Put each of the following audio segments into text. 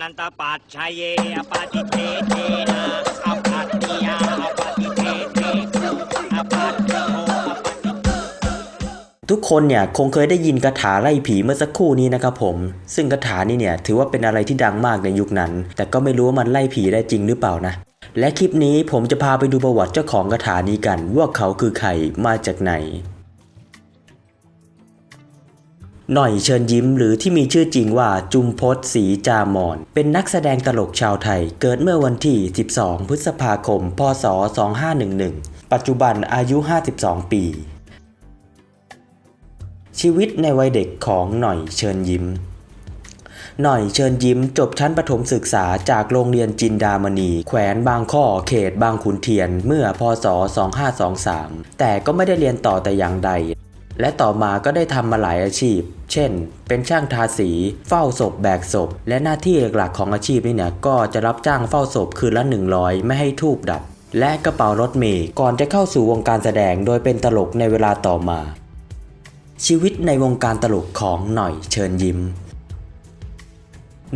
นันตปัจชัยเยอปฏิเทเทนะอปัตติยาอปฏิเทเทกุอปัตโตทุกคนเนี่ยคงเคยได้ยินคาถาไล่ผีเมื่อสักครู่นี้นะครับผม ซึ่งคาถานี้เนี่ยถือว่าเป็นอะไรที่ดังมากในยุคนั้น แต่ก็ไม่รู้ว่ามันไล่ผีได้จริงหรือเปล่านะและคลิปนี้ผมจะพาไปดูประวัติเจ้าของคาถานี้กัน ว่าเขาคือใครมาจากไหน หน่อยเชิญยิ้มหรือที่มีชื่อจริงว่าจุมพศศรีจามอน เป็นนักแสดงตลกชาวไทย เกิดเมื่อวันที่ 12 พฤษภาคม พศ 2511 ปัจจุบันอายุ 52 ปี ชีวิตในวัยเด็กของหน่อยเชิญยิ้ม หน่อยเชิญยิ้มจบชั้นประถมศึกษาจากโรงเรียนจินดามณี แขวนบางข้อเขตบางขุนเทียนเมื่อพศ 2523 แต่ก็ไม่ได้เรียนต่อแต่อย่างใด และต่อมาก็ได้ทำมาหลายอาชีพ เช่น เป็นช่างทาสี เฝ้าศพแบกศพ และหน้าที่หลักๆของอาชีพนี้เนี่ยก็จะรับจ้างเฝ้าศพคืนละ 100 ไม่ให้ทูบดับ และกระเป๋ารถเมย์ก่อนจะเข้าสู่วงการแสดงโดยเป็นตลกในเวลาต่อมา ชีวิตในวงการตลกของหน่อยเชิญยิ้ม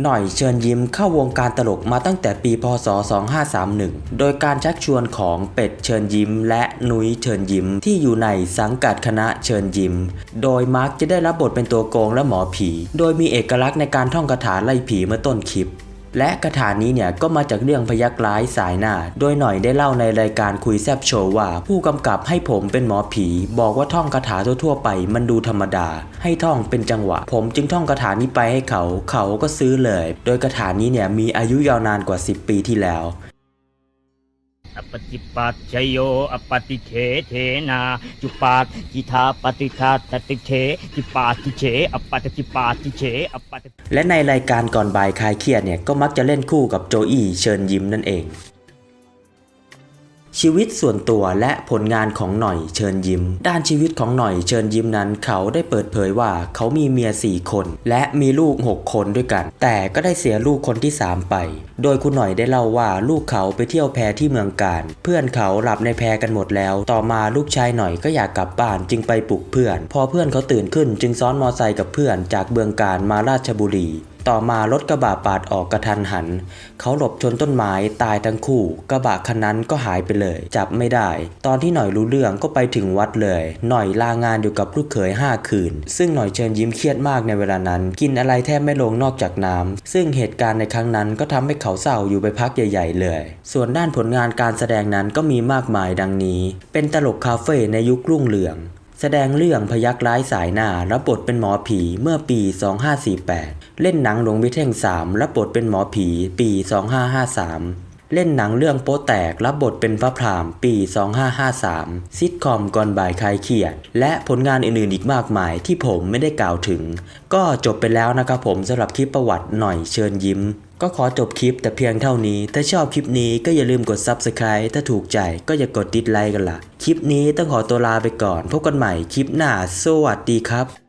หน่อยเชิญยิ้มเข้าวงการตลกมาตั้งแต่ปีพศ 2531 โดยการชักชวนของเป็ดเชิญยิ้ม และนุ้ยเชิญยิ้ม ที่อยู่ในสังกัดคณะเชิญยิ้ม โดยมาร์กจะได้รับบทเป็นตัวโกงและหมอผี โดยมีเอกลักษณ์ในการท่องคาถาไล่ผีเมื่อต้นคลิป และคาถานี้เนี่ยก็มาจากเรื่องพยักร้ายสายหน้า โดยหน่อยได้เล่าในรายการคุยแซบโชว์ว่า ผู้กำกับให้ผมเป็นหมอผี บอกว่าท่องคาถาทั่วๆไปมันดูธรรมดา ให้ท่องเป็นจังหวะ ผมจึงท่องคาถานี้ไปให้เขา เขาก็ซื้อเลย โดยคาถานี้เนี่ยมีอายุยาวนานกว่า 10 ปีที่แล้ว อปฏิปัจชยโยอปฏิเทเทนาจุปาจิทาปฏิทาตติเทจิปาติเฉอปฏิจิปาติเฉอปฏิและในรายการก่อนบ่ายคลายเครียดเนี่ยก็มักจะเล่นคู่กับโจอี้เชิญยิ้มนั่นเอง ชีวิตส่วนตัวและผลงานของหน่อยเชิญยิ้ม ด้านชีวิตของหน่อยเชิญยิ้มนั้น เขาได้เปิดเผยว่าเขามีเมีย 4 คน และมีลูก 6 คนด้วยกัน แต่ก็ได้เสียลูกคนที่ 3 ไป โดยคุณหน่อยได้เล่าว่าลูกเขาไปเที่ยวแพที่เมืองการ เพื่อนเขาหลับในแพกันหมดแล้ว ต่อมาลูกชายหน่อยก็อยากกลับบ้านจึงไปปลุกเพื่อน พอเพื่อนเขาตื่นขึ้น จึงซ้อนมอไซค์กับเพื่อนจากเมืองการมาราชบุรี ต่อมารถกระบะปาดออกกระทันหัน เขาหลบชนต้นไม้ตายทั้งคู่ กระบะคันนั้นก็หายไปเลย จับไม่ได้ ตอนที่หน่อยรู้เรื่องก็ไปถึงวัดเลย หน่อยลางานอยู่กับลูกเขย5คืน ซึ่งหน่อยเชิญยิ้มเครียดมากในเวลานั้น กินอะไรแทบไม่ลงนอกจากน้ำซึ่งเหตุการณ์ในครั้งนั้นก็ทำให้เขาเศร้าอยู่ไปพักใหญ่ๆเลย ส่วนด้านผลงานการแสดงนั้นก็มีมากมายดังนี้ เป็นตลกคาเฟ่ในยุครุ่งเรือง แสดงเรื่องพยักร้ายสายหน้ารับบทเป็นหมอผีเมื่อปี 2548 เล่นหนังหลวงวิเท่ง 3 รับบทเป็นหมอผีปี 2553 เล่นหนังเรื่องโป๊แตกรับบทเป็นพระพรามปี 2553 ซิทคอมก่อนบ่ายคลายเครียด และผลงานอื่นๆอีกมากมายที่ผมไม่ได้กล่าวถึง ก็จบไปแล้วนะครับผมสำหรับคลิปประวัติหน่อยเชิญยิ้มก็ขอจบคลิปแต่เพียงเท่านี้ ถ้าชอบคลิปนี้ก็อย่าลืมกด Subscribe ถ้าถูกใจก็อย่ากกดดิสไลค์กันละ คลิปนี้ต้องขอตัวลาไปก่อน พบกันใหม่คลิปหน้า สวัสดีครับ